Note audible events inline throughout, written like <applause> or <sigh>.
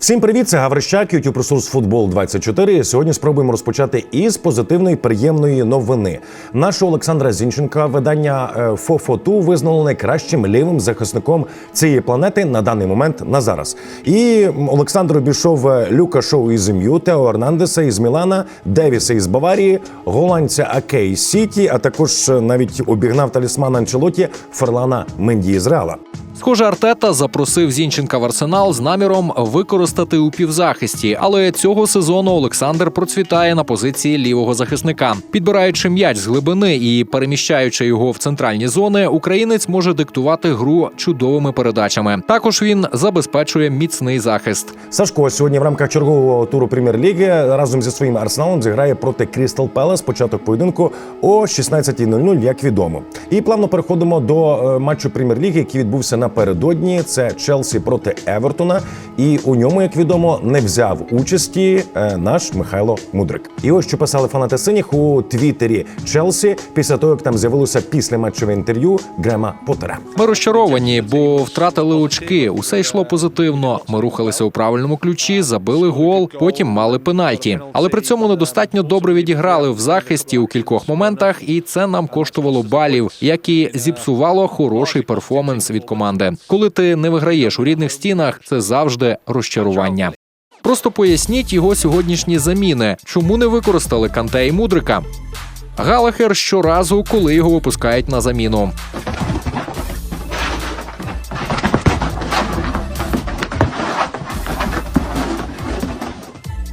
Всім привіт, це Гаврищак, YouTube ресурс Футбол 24. Сьогодні спробуємо розпочати із позитивної приємної новини. Нашого Олександра Зінченка видання е, Фофоту визнало найкращим лівим захисником цієї планети на даний момент на зараз. І Олександр обійшов е, Люка Шоу із ім'ю, Тео Ернандеса із Мілана, Девіса із Баварії, голландця Акей Сіті, а також е, навіть обігнав талісмана Анчелоті Ферлана Менді із Реала. Схоже, Артета запросив Зінченка в арсенал з наміром використати у півзахисті, але цього сезону Олександр процвітає на позиції лівого захисника. Підбираючи м'яч з глибини і переміщаючи його в центральні зони, українець може диктувати гру чудовими передачами. Також він забезпечує міцний захист. Сашко сьогодні в рамках чергового туру прем'єр-ліги разом зі своїм арсеналом зіграє проти Крістал Пелес. Початок поєдинку о 16.00, як відомо. І плавно переходимо до е, матчу прем'єр-ліги, який відбувся напередодні. Це Челсі проти Евертона. І у ньому, як відомо, не взяв участі е, наш Михайло Мудрик. І ось що писали фанати синіх у твіттері Челсі після того, як там з'явилося після матчеве інтерв'ю Грема Поттера. Ми розчаровані, бо втратили очки. Усе йшло позитивно. Ми рухалися у правильному ключі, забили гол, потім мали пенальті. Але при цьому недостатньо добре відіграли в захисті у кількох моментах, і це нам коштувало балів, як і зіпсувало хороший перформанс від команди. Коли ти не виграєш у рідних стінах, це завжди розчарування. Просто поясніть його сьогоднішні заміни, чому не використали Канте і Мудрика. Галахер щоразу, коли його випускають на заміну.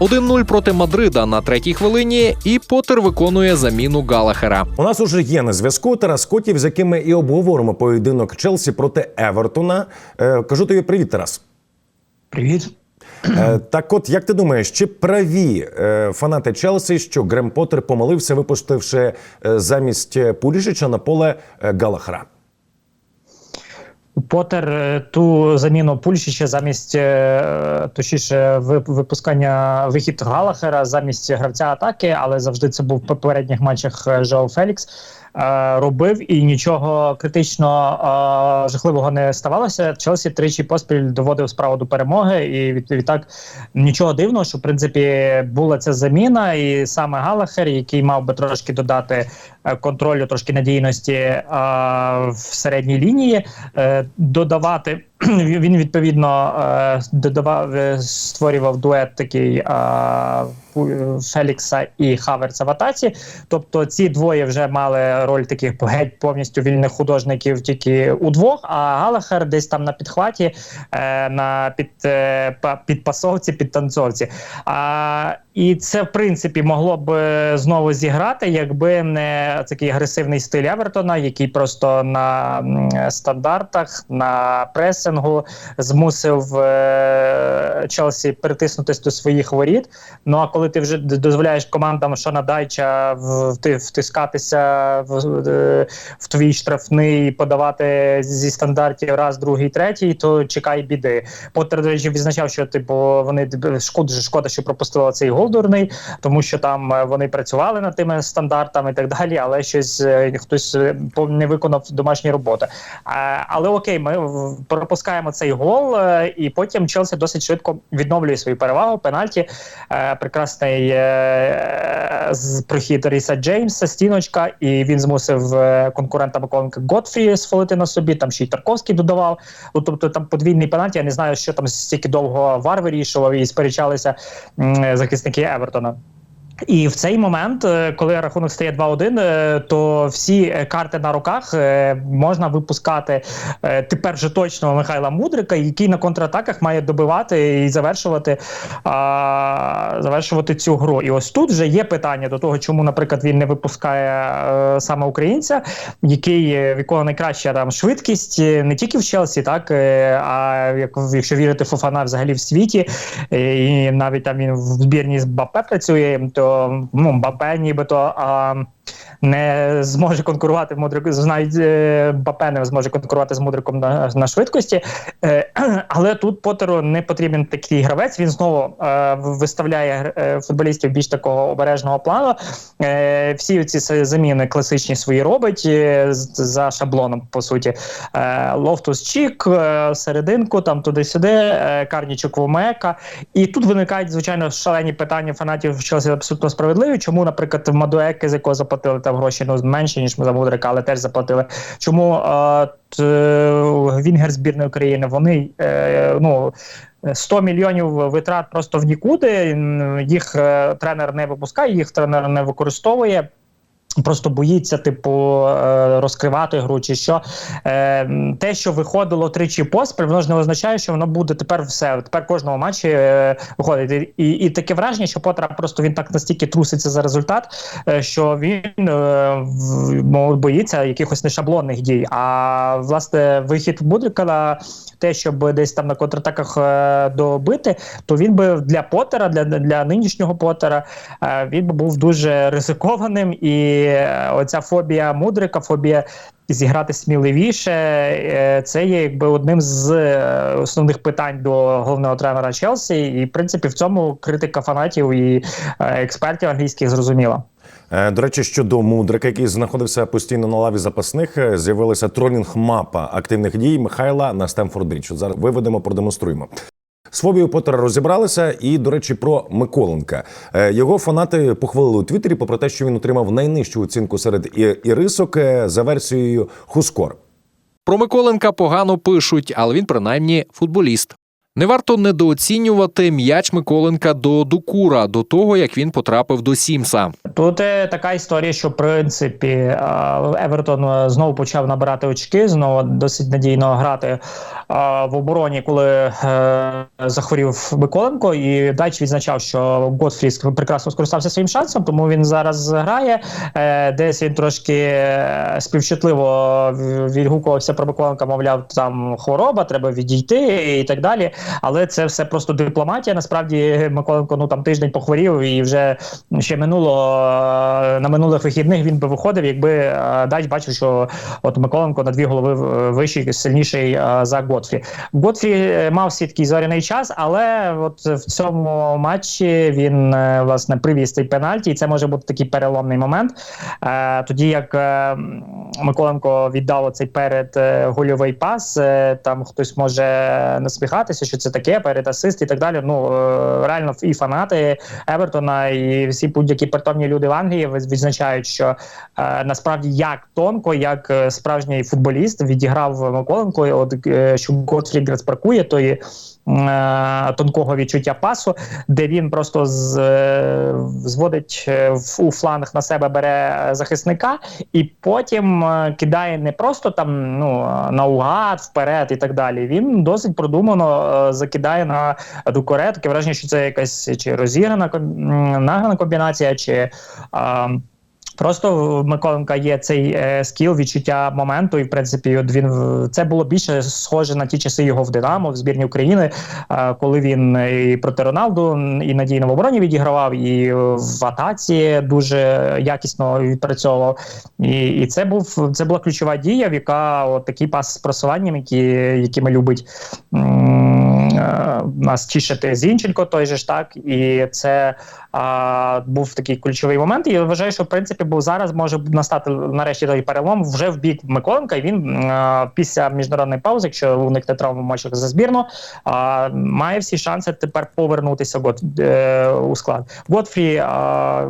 1-0 проти Мадрида на третій хвилині, і Поттер виконує заміну Галахера. У нас уже є на зв'язку Тарас Котів, з яким ми і обговоримо поєдинок Челсі проти Евертона. Е, кажу тобі привіт, Тарас. Привіт. Е, так, от як ти думаєш, чи праві е, фанати Челсі, що Грем Поттер помилився, випустивши е, замість Пулішича на поле е, Галахера? Поттер е, ту заміну Пульшича замість е, точніше випускання вихід Галахера замість гравця атаки, але завжди це був в попередніх матчах е, Жоу Фелікс. Е, Робив і нічого критично е, жахливого не ставалося. Челсі тричі поспіль доводив справу до перемоги, і від, відтак нічого дивного, що в принципі була ця заміна, і саме Галахер, який мав би трошки додати е, контролю, трошки надійності в середній лінії, додавати. Він відповідно е, додавав, е, створював дует такий е, Фелікса і Хаверца в атаці. Тобто ці двоє вже мали роль таких геть повністю вільних художників тільки удвох, а Галахер десь там на підхваті, на під, па- підпасовці, підтанцовці. А, і це, в принципі, могло б знову зіграти, якби не такий агресивний стиль Евертона, який просто на стандартах, на пресингу змусив е, Челсі притиснутись до своїх воріт. Ну а коли ти вже дозволяєш командам Шона Дайча втискатися в, е, в твій штрафний, подавати зі стандартів раз, другий, третій, то чекай біди. Поттер, до речі, відзначав, що типу вони шкода, шкода, що пропустили цей гол дурний, тому що там е, вони працювали над тими стандартами і так далі, але щось е, хтось не виконав домашні роботи. А, але окей, ми в- пропускаємо цей гол, е, і потім Челсі досить швидко відновлює свою перевагу. Пенальті е, прекрасний е, прохід Ріса Джеймса, стіночка, і він змусив конкурента Миколенка Готфрі сфолити на собі. Там ще й Тарковський додавав. Ну тобто там подвійний пенальті. Я не знаю, що там стільки довго вар вирішував і сперечалися захисники Евертона. І в цей момент, е, коли рахунок стає 2-1, е, то всі е, карти на руках можна випускати тепер вже точно Михайла Мудрика, який на контратаках має добивати і завершувати, а, завершувати цю гру. І ось тут вже є питання до того, чому, наприклад, він не випускає е, саме українця, який в найкраща там швидкість не тільки в Челсі, так а як якщо вірити Фофана взагалі в світі, і навіть там він в збірні з Бапе працює, то ну Мбапе нібито а, не зможе конкурувати Мудрик, навіть е, Бапе не зможе конкурувати з Мудриком на, на швидкості. Е, <clears throat> але тут Потеру не потрібен такий гравець. Він знову е, виставляє футболістів більш такого обережного плану. Всі ці заміни класичні свої робить за шаблоном, по суті. Лофтус Чік, серединку, там туди-сюди, Карнічук Вомека. І тут виникають, звичайно, шалені питання фанатів Челсі абсолютно справедливі. Чому, наприклад, в Мадуеки, з якого заплатили там гроші ну, менше, ніж ми за Мудрика, але теж заплатили. Чому е, Вінгер збірної України, вони е, ну. 100 мільйонів витрат просто в нікуди. Їх е, тренер не випускає, їх тренер не використовує. Просто боїться, типу, е, розкривати гру чи що. Е, Те, що виходило тричі поспіль, воно ж не означає, що воно буде тепер все. Тепер кожного матчі е, виходить. І, і таке враження, що Потра просто він так настільки труситься за результат, що він боїться якихось нешаблонних дій. А власне вихід Будрика на те, щоб десь там на контратаках добити, то він би для Потера, для, для нинішнього Потера, він би був дуже ризикованим. І оця фобія мудрика, фобія зіграти сміливіше, е, це є якби одним з е, основних питань до головного тренера Челсі. І в принципі в цьому критика фанатів і е, експертів англійських зрозуміла. До речі, щодо мудрика, який знаходився постійно на лаві запасних, з'явилася тролінг мапа активних дій Михайла на Стемфорд Брідж. Зараз виведемо, продемонструємо. З фобією Поттера розібралися, і до речі, про Миколенка. Е, Його фанати похвалили у Твіттері, попри те, що він отримав найнижчу оцінку серед ірисок е, за версією Хускор. Про Миколенка погано пишуть, але він принаймні футболіст. Не варто недооцінювати м'яч Миколенка до Дукура, до того як він потрапив до Сімса. Тут е, така історія, що в принципі е, Евертон е, знову почав набирати очки, знову досить надійно грати в обороні, коли захворів Миколенко. І Дач відзначав, що Готфріс прекрасно скористався своїм шансом, тому він зараз грає. Десь він трошки співчутливо відгукувався про Миколенка, мовляв, там хвороба, треба відійти і так далі. Але це все просто дипломатія. Насправді Миколенко ну там тиждень похворів і вже ще минуло е, на минулих вихідних він би виходив, якби е, Дач бачив, що от Миколенко на дві голови е, вищий, сильніший за Готфрі. Готфрі мав свій такий зоряний час, але от в цьому матчі він власне привіз цей пенальті, і це може бути такий переломний момент. Тоді як Миколенко віддав цей перед гольовий пас, там хтось може насміхатися, що це таке, перед асист і так далі. Ну е, реально і фанати Евертона, і всі будь-які притомні люди в Англії відзначають, що е, насправді як тонко, як е, справжній футболіст відіграв Миколенко. і От е, що Готфрі Грацпаркує, тої е, тонкого відчуття пасу, де він просто з, е, зводить е, у фланг на себе бере е, захисника, і потім е, кидає не просто там ну наугад вперед і так далі. Він досить продумано е, закидає на дукоре. Таке враження, що це якась чи розіграна награна комбінація, чи. е, Просто Миколенка є цей е, скіл, відчуття моменту, і в принципі, от він це було більше схоже на ті часи його в Динамо, в збірні України, е, коли він і проти Роналду і надійно в обороні відігравав, і в атаці дуже якісно відпрацьовував. І, і це був це була ключова дія, в яка от такий пас з просуванням, які, якими любить е, нас тішити Зінченко, той же ж так, і це а, був такий ключовий момент. І я вважаю, що в принципі був зараз може настати нарешті той перелом вже в бік Миколенка. І він а, після міжнародної паузи, якщо уникне травму в матчах за збірну, а, має всі шанси тепер повернутися Гот, е, у склад. Готфрі, а,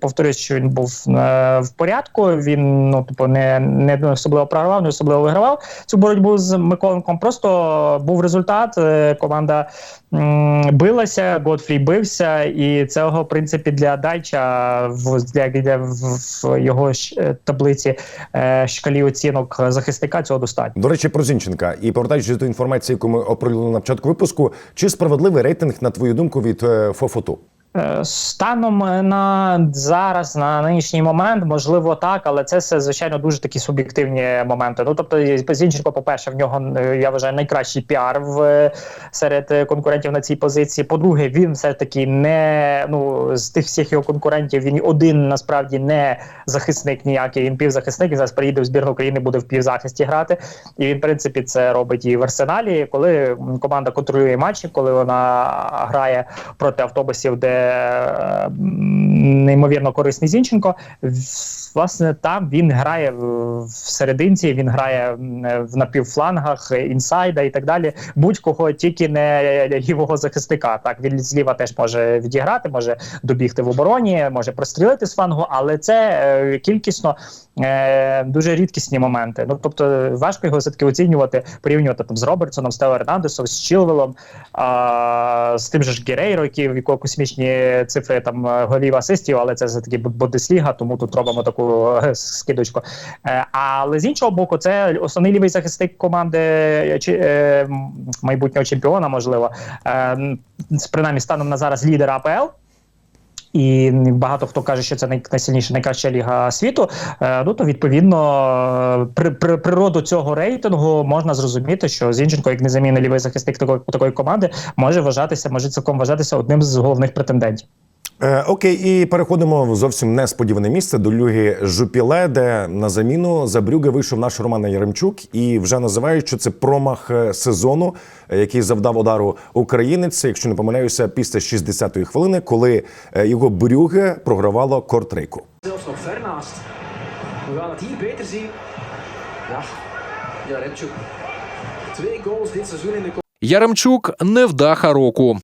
повторюсь, що він був е, в порядку. Він ну типу не, не особливо програвав, не особливо вигравав цю боротьбу з Миколенком. Просто був результат. е, Команда билася, годфрі бився, і цього в принципі для Дайча в для, для в, його ж, е, таблиці е, шкалі оцінок захисника цього достатньо. До речі, про Зінченка. І повертаючись до інформації, яку ми оприлюднили на початку випуску, чи справедливий рейтинг, на твою думку, від е, Фофоту? Е, Станом на зараз, на нинішній момент, можливо, так, але це все звичайно дуже такі суб'єктивні моменти. Ну тобто, Зінченко, по-перше, в нього е, я вважаю найкращий піар в е, серед конкурентів на цій позиції. По-друге, він все таки не ну з тих всіх його конкурентів. Він один насправді не захисник ніякий. Він півзахисник. Він зараз приїде в збірну України, буде в півзахисті грати. І він, в принципі, це робить і в арсеналі, коли команда контролює матчі, коли вона грає проти автобусів, де неймовірно корисний Зінченко. Власне, там він грає в серединці, він грає в напівфлангах, інсайда і так далі. Будь-кого тільки не лівого захисника. Так він зліва теж може відіграти, може добігти в обороні, може прострілити з флангу, але це е, кількісно е, дуже рідкісні моменти. Ну тобто важко його все таки оцінювати, порівнювати там з Робертсоном, з Тео з Чілвелом, а, з тим же ж Герейро, який в якого космічні цифри там е, голів асистів, але це все таки Бундесліга, тому тут робимо таку е, скидочку. Але з іншого боку, це основний лівий захисник команди е, майбутнього чемпіона, можливо, принаймні станом на зараз лідера АПЛ. І багато хто каже, що це най- найсильніша, найкраща ліга світу. Е, ну то відповідно е, при, при природу цього рейтингу можна зрозуміти, що Зінченко, як незамінний лівий захисник такої, такої команди, може вважатися, може цілком вважатися одним з головних претендентів. Е, окей, і переходимо в зовсім несподіване місце до Люги Жупіле, де на заміну за Брюге вийшов наш Роман Яремчук і вже називають, що це промах е, сезону, е, який завдав удару українець, якщо не помиляюся, після 60-ї хвилини, коли е, його Брюге програвало in de Яремчук невдаха року.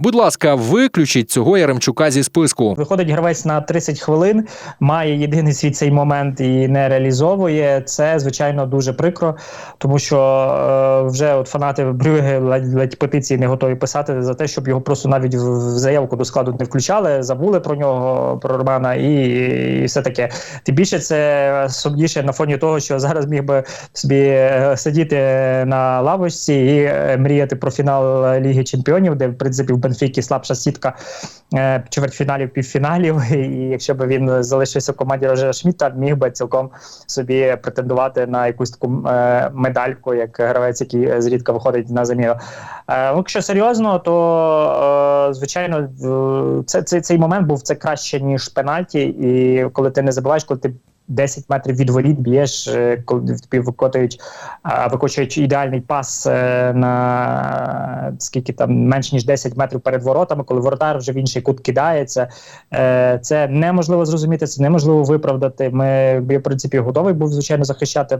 Будь ласка, виключіть цього Яремчука зі списку. Виходить гравець на 30 хвилин, має єдиний свій цей момент і не реалізовує. Це звичайно дуже прикро, тому що е, вже от фанати Брюге ледь, петиції не готові писати за те, щоб його просто навіть в, в заявку до складу не включали, забули про нього, про Романа, і, і все таке. Тим більше це сумніше на фоні того, що зараз міг би собі е, сидіти на лавочці і е, мріяти про фінал Ліги Чемпіонів, де в принципі в Бенфікі слабша сітка е, чвертьфіналів, півфіналів. <laughs> І якщо б він залишився в команді Рожера Шміта, міг би цілком собі претендувати на якусь таку е, медальку, як гравець, який зрідка виходить на заміну. Е, ну, якщо серйозно, то звичайно це, це, цей момент був це краще ніж пенальті, і коли ти не забуваєш, коли ти 10 метрів від воріт б'єш, е, коли тобі викотують, викочують ідеальний пас е, на скільки там менш ніж 10 метрів перед воротами, коли воротар вже в інший кут кидається. Е, Це неможливо зрозуміти, це неможливо виправдати. Ми я, в принципі готовий був звичайно захищати.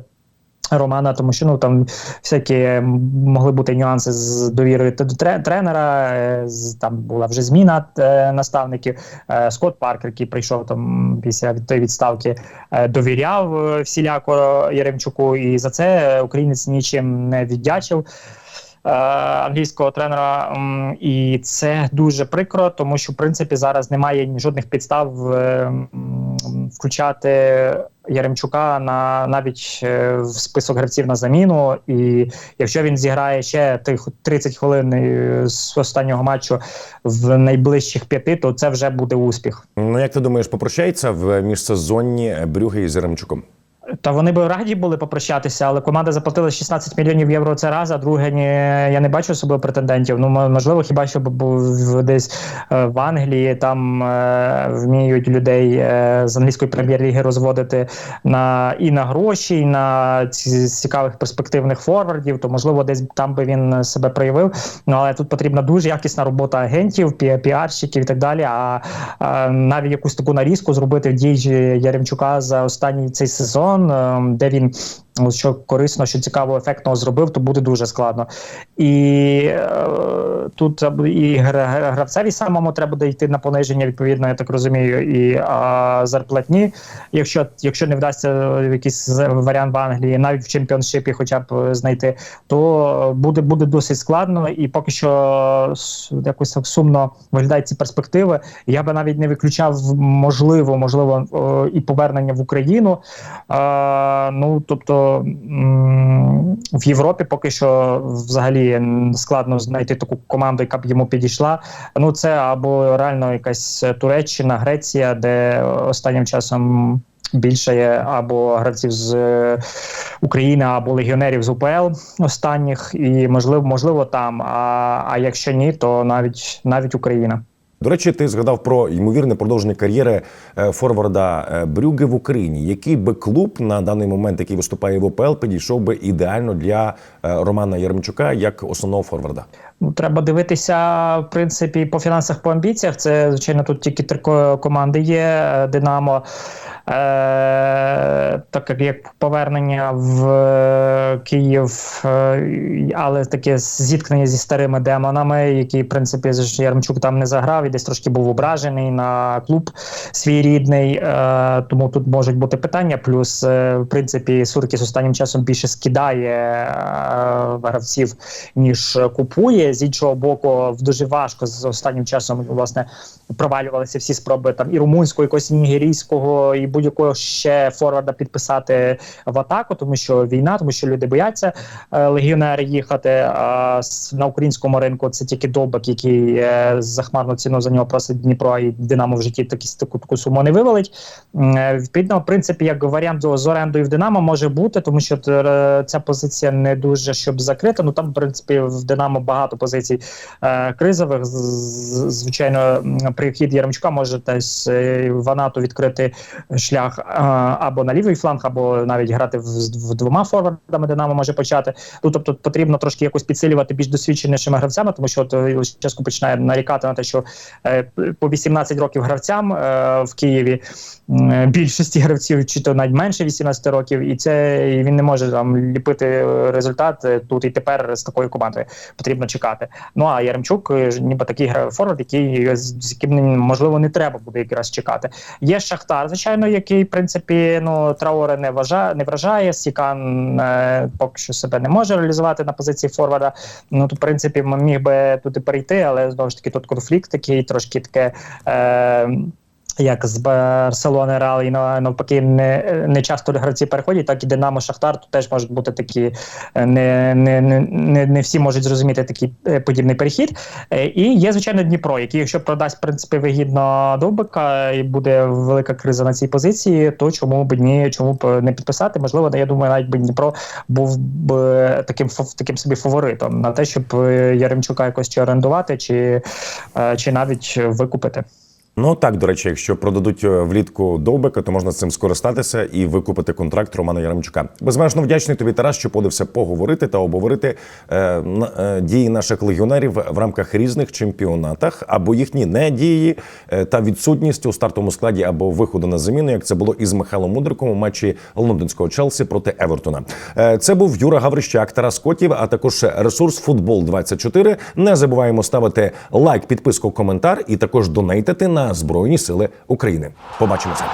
Романа, тому що ну там всякі могли бути нюанси з довірою до тренера. е, з- Там була вже зміна е, наставників. Е, Скотт Паркер, який прийшов там після тої відставки, е, довіряв всіляко Яремчуку, і за це українець нічим не віддячив. Англійського тренера, і це дуже прикро, тому що в принципі зараз немає ні жодних підстав включати Яремчука на навіть е, в список гравців на заміну. І якщо він зіграє ще тих 30 хвилин е, з останнього матчу в найближчих п'яти, то це вже буде успіх. Ну як ти думаєш, попрощається в міжсезонні Брюги із Яремчуком? Та вони би раді були попрощатися, але команда заплатила 16 мільйонів євро. Це раз. А друге, ні, я не бачу особливо претендентів. Ну можливо, хіба що був десь е, в Англії там е, вміють людей е, з англійської прем'єр-ліги розводити на і на гроші, і на ці цікавих перспективних форвардів. То можливо, десь там би він себе проявив. Ну але тут потрібна дуже якісна робота агентів, пі- піарщиків і так далі. А, а навіть якусь таку нарізку зробити в дії Яремчука за останній цей сезон, ем, де він ну, що корисно, що цікаво, ефектного зробив, то буде дуже складно. І е, тут і гра- гра- гравцеві самому треба буде йти на пониження, відповідно, я так розумію, і а, зарплатні. Якщо, якщо не вдасться якийсь варіант в Англії, навіть в чемпіоншипі, хоча б е, знайти, то буде, буде досить складно. І поки що якось так сумно виглядають ці перспективи. Я би навіть не виключав можливо, можливо, е, і повернення в Україну. Е, ну тобто в Європі поки що взагалі складно знайти таку команду, яка б йому підійшла. Ну це або реально якась Туреччина, Греція, де останнім часом. Більше є або гравців з е, України, або легіонерів з УПЛ останніх, і можливо, можливо, там. А, а якщо ні, то навіть навіть Україна. До речі, ти згадав про ймовірне продовження кар'єри е, форварда е, Брюге в Україні. Який би клуб на даний момент, який виступає в ОПЛ, підійшов би ідеально для е, Романа Яремчука як основного форварда? Ну, треба дивитися, в принципі, по фінансах, по амбіціях. Це, звичайно, тут тільки три команди є: Динамо. Так як- повернення в е, Київ, е, але таке зіткнення зі старими демонами, які, в принципі, ж Яремчук там не заграв і десь трошки був ображений на клуб свій рідний. Е, тому тут можуть бути питання. Плюс, в принципі, Суркіс останнім часом більше скидає гравців, ніж купує. З іншого боку, дуже важко з останнім часом власне провалювалися всі спроби там і румунського, якогось нігерійського, і будь-якого ще форварда підписати в атаку, тому що війна, тому що люди бояться е, легіонери їхати. А на українському ринку це тільки Довбик, який е, ціну за нього просить Дніпро, і Динамо в житті такі таку, таку суму не вивалить. Е, Відповідно, в принципі, як варіант з орендою в Динамо може бути, тому що ця позиція не дуже щоб закрита. Ну там, в принципі, в Динамо багато позицій е, кризових. Звичайно, прихід Яремчука може десь е, Ванату відкрити шлях або на лівий фланг, або навіть грати в, в двома форвардами. Динамо може почати. Ну тобто потрібно трошки якось підсилювати більш досвідченішими гравцями, тому що от е, Луческу починає нарікати на те, що е, по 18 років гравцям е, в Києві е, більшості гравців, чи то навіть менше 18 років, і це і він не може там ліпити результат е, тут і тепер з такою командою. Потрібно чекати. Ну а Яремчук, е, ніби такий форвард, який з яким можливо не треба буде якраз чекати. Є Шахтар, звичайно, який в принципі ну Трауре не вважає, не вражає. Сікан е, поки що себе не може реалізувати на позиції форварда. Ну то в принципі міг би туди перейти, але знову ж таки тут конфлікт такий, трошки таке. Е, як з Барселони Реал і навпаки не, не часто гравці переходять, так і Динамо Шахтар тут теж можуть бути такі е, не, не, не, не, всі можуть зрозуміти такий е, подібний перехід. Е, І є, звичайно, Дніпро, який, якщо продасть в принципі вигідно Довбика і буде велика криза на цій позиції, то чому б ні, чому б не підписати? Можливо, я думаю, навіть би Дніпро був б таким таким собі фаворитом на те, щоб Яремчука якось чи орендувати, чи, чи навіть викупити. Ну так, до речі, якщо продадуть е, влітку Довбека, то можна цим скористатися і викупити контракт Романа Яремчука. Безмежно вдячний тобі, Тарас, що подився поговорити та обговорити е, е, дії наших легіонерів в рамках різних чемпіонатах або їхні недії е, та відсутність у стартовому складі або виходу на заміну, як це було із Михайлом Мудриком у матчі лондонського Челсі проти Евертона. Е, це був Юра Гаврищак, Тарас Котів, а також ресурс Футбол 24 Не забуваємо ставити лайк, підписку, коментар і також донейтити на Збройні Сили України. Побачимося.